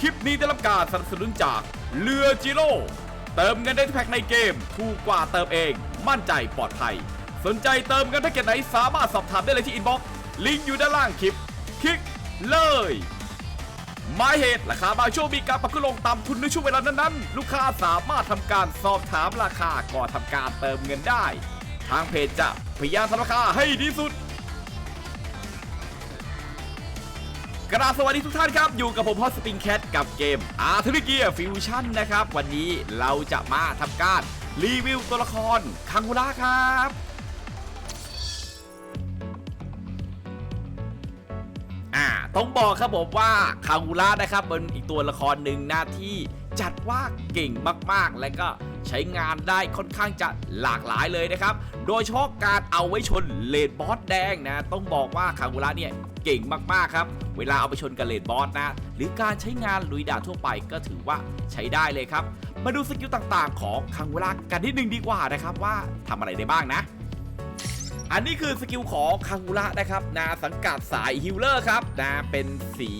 คลิปนี้ได้รับการสนับสนุนจากเรือจิโร่เติมเงินได้ทุกแพ็คในเกม ถูกกว่าเติมเอง มั่นใจปลอดภัย สนใจเติมเงินแพ็กเกจไหนสามารถสอบถามได้เลยที่อินบ็อกซ์ลิงก์อยู่ด้านล่างคลิป คลิกเลยหมายเหตุราคาบางช่วงมีการปรับขึ้นลงตามทุนในช่วงเวลานั้นๆ ลูกค้าสามารถทำการสอบถามราคาก่อนทำการเติมเงินได้ ทางเพจจะพยายามทำราคาให้ดีสุด กราบสวัสดีทุกท่านครับ อยู่กับผมฮอตสปริงแคทกับเกมอาร์เทอร์เกียฟิวชั่นนะครับ วันนี้เราจะมาทำการรีวิวตัวละครคังกุระครับอ่าต้องบอกครับผมว่าคางูระนะครับเป็นอีกตัวละครหนึ่งหน้าที่จัดว่าเก่งมากๆ และก็ใช้งานได้ค่อนข้างจะหลากหลายเลยนะครับ โดยเฉพาะการเอาไว้ชนเลดบอสแดงนะ ต้องบอกว่าคางูระเนี่ย เก่งมากๆครับ เวลาเอาไปชนกับเลดบอสนะ หรือการใช้งานลุยด่านทั่วไปก็ถือว่าใช้ได้เลยครับ มาดูสกิลต่างๆ ของคางูระกันนิดนึงดีกว่านะครับว่าทำอะไรได้บ้างนะ อันนี้คือสกิลของคังุระนะครับนะสังกัดสายฮิลเลอร์ครับนะเป็นสี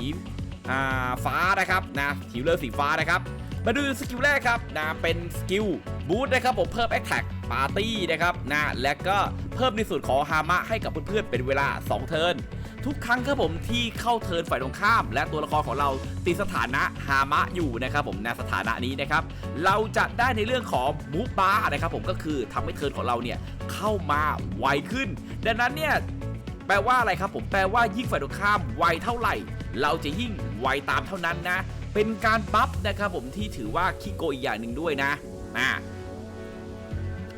ฟ้านะครับนะฮิลเลอร์สีฟ้านะครับมาดูสกิลแรกครับนะเป็นสกิลบูทนะครับผมเพิ่มแอคแท็กปาร์ตี้นะครับนะและก็เพิ่มในส่วนของฮามะให้กับเพื่อนๆเป็นเวลา 2 เทิร์น ทุกครั้งครับผมที่เข้าเทิร์นฝ่ายตรงข้าม และตัวละครของเราติดสถานะฮามะอยู่นะครับผมในสถานะนี้นะครับเราจะได้ในเรื่องของมูฟบาร์นะครับผมก็คือทำให้เทิร์นของเราเนี่ยเข้ามาไวขึ้น ดังนั้นเนี่ยแปลว่าอะไรครับผมแปลว่ายิ่งฝ่ายตรงข้ามไวเท่าไหร่ เราจะยิ่งไวตามเท่านั้นนะ เป็นการบัฟนะครับผมที่ถือว่าขี้โกอีกอย่างหนึ่งด้วยนะอ่า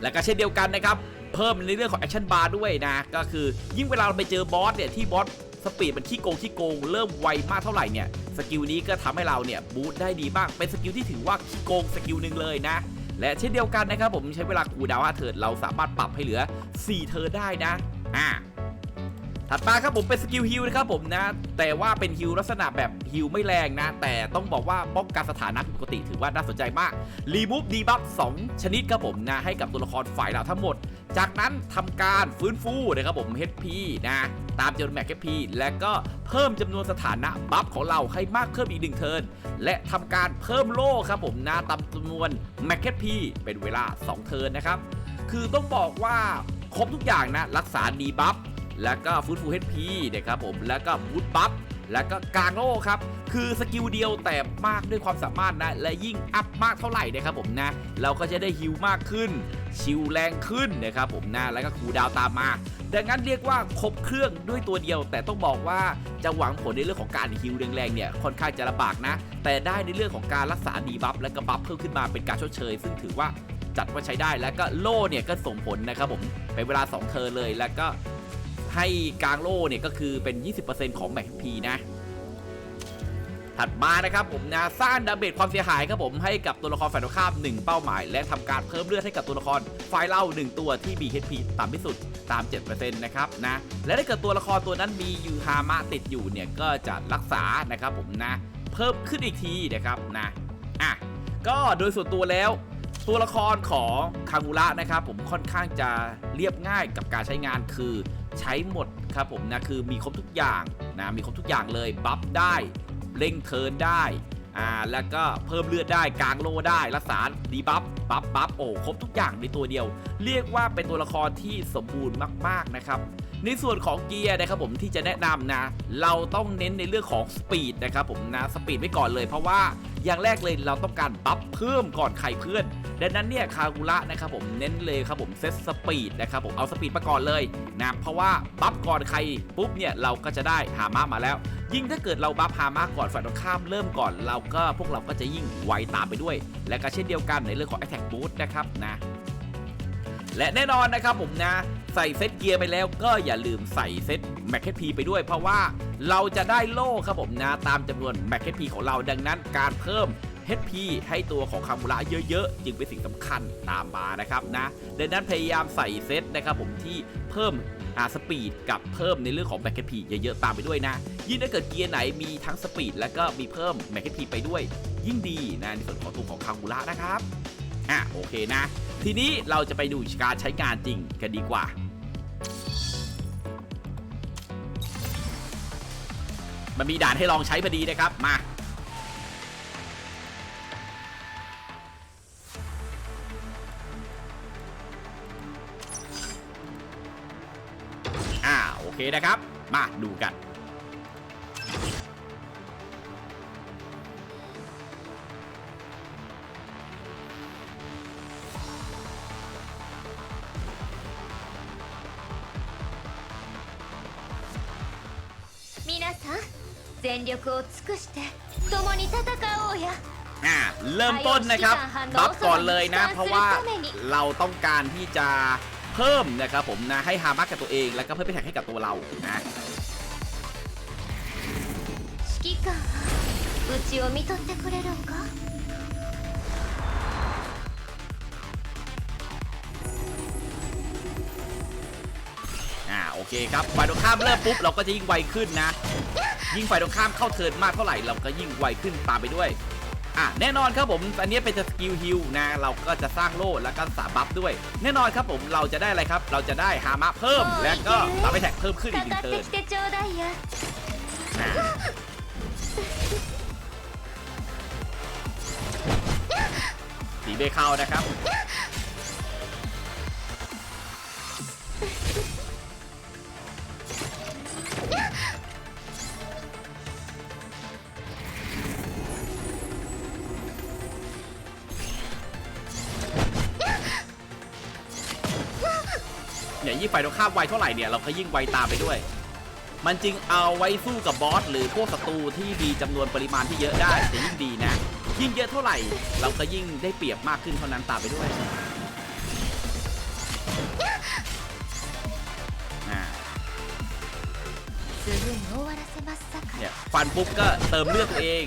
และก็เช่นเดียวกันนะครับ เพิ่มในเรื่องของแอคชั่นบาร์ด้วยนะ ก็คือยิ่งเวลาเราไปเจอบอสเนี่ยที่บอสสปีดมันขี้โกงขี้โกงเริ่มไวมากเท่าไหร่เนี่ยสกิลนี้ก็ทำให้เราเนี่ยบูทได้ดีมากเป็นสกิลที่ถือว่าขี้โกงสกิลหนึ่งเลยนะและเช่นเดียวกันนะครับผมใช้เวลาคูลดาวน์5เทิร์นเราสามารถปรับให้เหลือ 4 เทิร์นได้นะอ่า ถัดมาครับผมเป็นสกิลฮิลนะครับผมนะ แต่ว่าเป็นฮิลลักษณะแบบฮิลไม่แรงนะ แต่ต้องบอกว่าป้องกันสถานะปกติถือว่าน่าสนใจมากรีมูฟดีบัฟ2ชนิดครับผมนะ ให้กับตัวละครฝ่ายเราทั้งหมด จากนั้นทำการฟื้นฟูนะครับผม HP นะ ตามจำนวนแม็ก HP และก็เพิ่มจำนวนสถานะบัฟของเราให้มากเพิ่มอีกหนึ่งเทิร์นและทำการเพิ่มโล่ครับผมนะตามจำนวนแม็ก HP เป็นเวลา 2 เทิร์นนะครับคือต้องบอกว่าครบทุกอย่างนะรักษาดีบัฟ แล้วก็ฟูดฟูเฮดพีนะครับผมแล้วก็บูทบัฟแล้วก็กาโล่ครับ คือสกิลเดียวแต่มากด้วยความสามารถนะ และยิ่งอัพมากเท่าไหร่นะครับผมนะ เราก็จะได้ฮิลมากขึ้น ชิลแรงขึ้นนะครับผมนะ แล้วก็คูดาวตามมา ดังนั้นเรียกว่าครบเครื่องด้วยตัวเดียว แต่ต้องบอกว่าจะหวังผลในเรื่องของการฮิลแรงๆเนี่ยค่อนข้างจะลำบากนะ แต่ได้ในเรื่องของการรักษาดีบัฟและก็บัฟเพิ่มขึ้นมาเป็นการชดเชย ซึ่งถือว่าจัดว่าใช้ได้แล้วก็โล่เนี่ยก็ส่งผลนะครับผมเป็นเวลา 2 เทอร์เลยแล้วก็ ให้กลางโล่เนี่ยก็คือเป็น 20%ของแม็กพีนะ ถัดมานะครับผมนะสร้างดาเมจความเสียหายครับผมให้กับตัวละครฝ่ายตรงข้าม 1 เป้าหมาย และทำการเพิ่มเลือดให้กับตัวละครฝ่ายเล่า 1 ตัวที่มี HP ต่ำที่สุดตาม 7%นะครับนะ และถ้าเกิดตัวละครตัวนั้นมียูฮามะติดอยู่เนี่ยก็จะรักษานะครับผมนะ เพิ่มขึ้นอีกทีนะครับนะอะก็โดยส่วนตัวแล้ว ตัวละครของคางูระนะครับผมค่อนข้างจะเรียบง่ายกับการใช้งานคือใช้หมดครับผมนะคือมีครบทุกอย่างนะมีครบทุกอย่างเลยบัฟได้เร่งเทิร์นได้อ่าแล้วก็เพิ่มเลือดได้กลางโลได้รักษาดีบัฟบัฟบัฟโอ้ครบทุกอย่างในตัวเดียว เรียกว่าเป็นตัวละครที่สมบูรณ์มาก ๆนะครับ ในส่วนของเกียร์นะครับผมที่จะแนะนำนะ เราต้องเน้นในเรื่องของสปีดนะครับผมนะสปีดไว้ก่อนเลยเพราะว่าอย่างแรกเลยเราต้องการบัฟเพิ่มก่อนใครเพื่อนดังนั้นเนี่ยคากุระนะครับผมเน้นเลยครับผมเซตสปีดนะครับผมเอาสปีดมาก่อนเลยนะเพราะว่าบัฟก่อนใครปุ๊บเนี่ยเราก็จะได้หามามาแล้ว ยิ่งถ้าเกิดเราบัฟหามาก่อนฝ่ายตรงข้ามเริ่มก่อนเราก็พวกเราก็จะยิ่งไวตามไปด้วย และก็เช่นเดียวกันในเรื่องของ Attack Boost นะครับนะและแน่นอนนะครับผมนะ ใส่เซตเกียร์ไปแล้วก็อย่าลืมใส่เซตแมคเคพีไปด้วย เพราะว่าเราจะได้โล่ครับผมนะตามจำนวนแมคเคพีของเราดังนั้นการเพิ่ม HP ให้ตัวของคามูระเยอะๆ จึงเป็นสิ่งสำคัญตามมานะครับนะดังนั้นพยายามใส่เซตนะครับผมที่เพิ่มอาสปีดกับเพิ่มในเรื่องของแมคเคพีเยอะๆ ตามไปด้วยนะ ยิ่งถ้าเกิดเกียร์ไหนมีทั้งสปีดแล้วก็มีเพิ่มแมคเคพีไปด้วย ยิ่งดีนะในส่วนของตัวของคามูระนะครับอะโอเคนะ ทีนี้เราจะไปดูการใช้งานจริงกันดีกว่า มันมีด่านให้ลองใช้พอดีนะครับ มา อ่า โอเคนะครับ มาดูกัน 全力を尽くして共に戦おうや อ่าเริ่มต้นนะครับบัฟก่อนเลยนะ เพราะว่าเราต้องการที่จะเพิ่มนะครับผมนะให้ฮามักกับตัวเอง แล้วก็เพิ่มไปแท็กให้กับตัวเรานะ 指揮官うちを見とってくれるんか อ่าโอเคครับฝ่ายตรงข้ามเริ่มปุ๊บเราก็จะยิ่งไวขึ้นนะ ยิ่งฝ่ายตรงข้ามเข้าเทิร์นมากเท่าไหร่เราก็ยิ่งไวขึ้นตามไปด้วยอะแน่นอนครับผมอันนี้เป็นสกิลฮิลนะเราก็จะสร้างโล่แล้วก็สาบัฟด้วย แน่นอนครับผมเราจะได้อะไรครับ เราจะได้ฮามะเพิ่มและก็ตาไปแท็กเพิ่มขึ้นอีกหนึ่งเติร์นสีเบเข้านะครับ เนี่ยยิ่งฝ่าตรงข้ามไวเท่าไหร่เนี่ยเราก็ยิ่งไวตามไปด้วย มันจึงเอาไว้สู้กับบอสหรือพวกศัตรูที่มีจำนวนปริมาณที่เยอะได้จะยิ่งดีนะ ยิ่งเยอะเท่าไหร่ เราก็ยิ่งได้เปรียบมากขึ้นเท่านั้นตามไปด้วยเนี่ยฟันปุ๊บก็เติมเลือดตัวเอง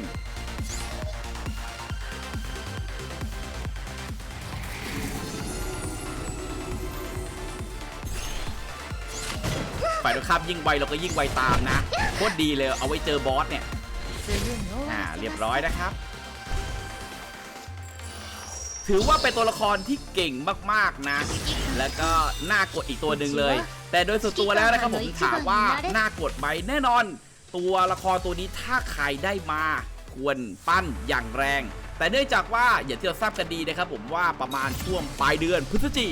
ฝ่ายตรงข้ามยิ่งไวเราก็ยิ่งไวตามนะโคตรดีเลยเอาไว้เจอบอสเนี่ยอ่าเรียบร้อยนะครับ ถือว่าเป็นตัวละครที่เก่งมากๆนะ แล้วก็น่ากดอีกตัวหนึ่งเลย แต่โดยส่วนตัวแล้วนะครับผมถามว่าน่ากดไหมแน่นอน ตัวละครตัวนี้ถ้าใครได้มาควรปั้นอย่างแรง แต่เนื่องจากว่าอย่างที่เราทราบกันดีนะครับผมว่าประมาณช่วงปลายเดือนพฤศจิ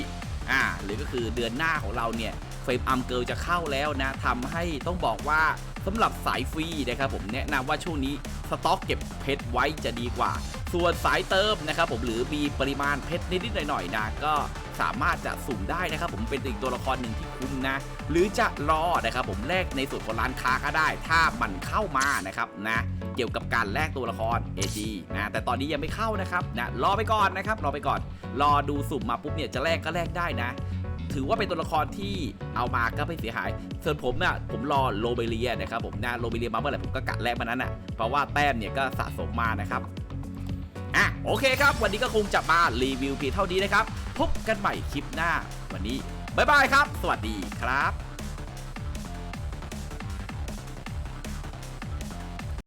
อ่าหรือก็คือเดือนหน้าของเราเนี่ย ฟรมอัมเกิลจะเข้าแล้วนะทำให้ต้องบอกว่าสำหรับสายฟรีนะครับผมแนะนำว่าช่วงนี้สต็อกเก็บเพชรไว้จะดีกว่า ส่วนสายเติมนะครับผมหรือมีปริมาณเพชรนิดๆหน่อยๆนะก็สามารถจะสุ่มได้นะครับผมเป็นอีกตัวละครหนึ่งที่คุ้มนะ หรือจะรอนะครับผมแลกในส่วนของร้านค้าก็ได้ ถ้ามันเข้ามานะครับนะเกี่ยวกับการแลกตัวละคร AG นะแต่ตอนนี้ยังไม่เข้านะครับนะรอไปก่อนนะครับรอไปก่อน รอดูสุ่มมาปุ๊บเนี่ยจะแลกก็แลกได้นะ ถือว่าเป็นตัวละครที่เอามาก็ไม่เสียหาย ส่วนผมเนี่ยผมรอโรเบเลียนะครับผมนะโรเบเลียมาเมื่อไหร่ผมก็กะแลกมานั้นอะเพราะว่าแต้มเนี่ยก็สะสมมานะครับอะโอเคครับ วันนี้ก็คงจะมารีวิวเพียงเท่านี้นะครับ พบกันใหม่คลิปหน้า วันนี้บ๊ายบายครับ สวัสดีครับ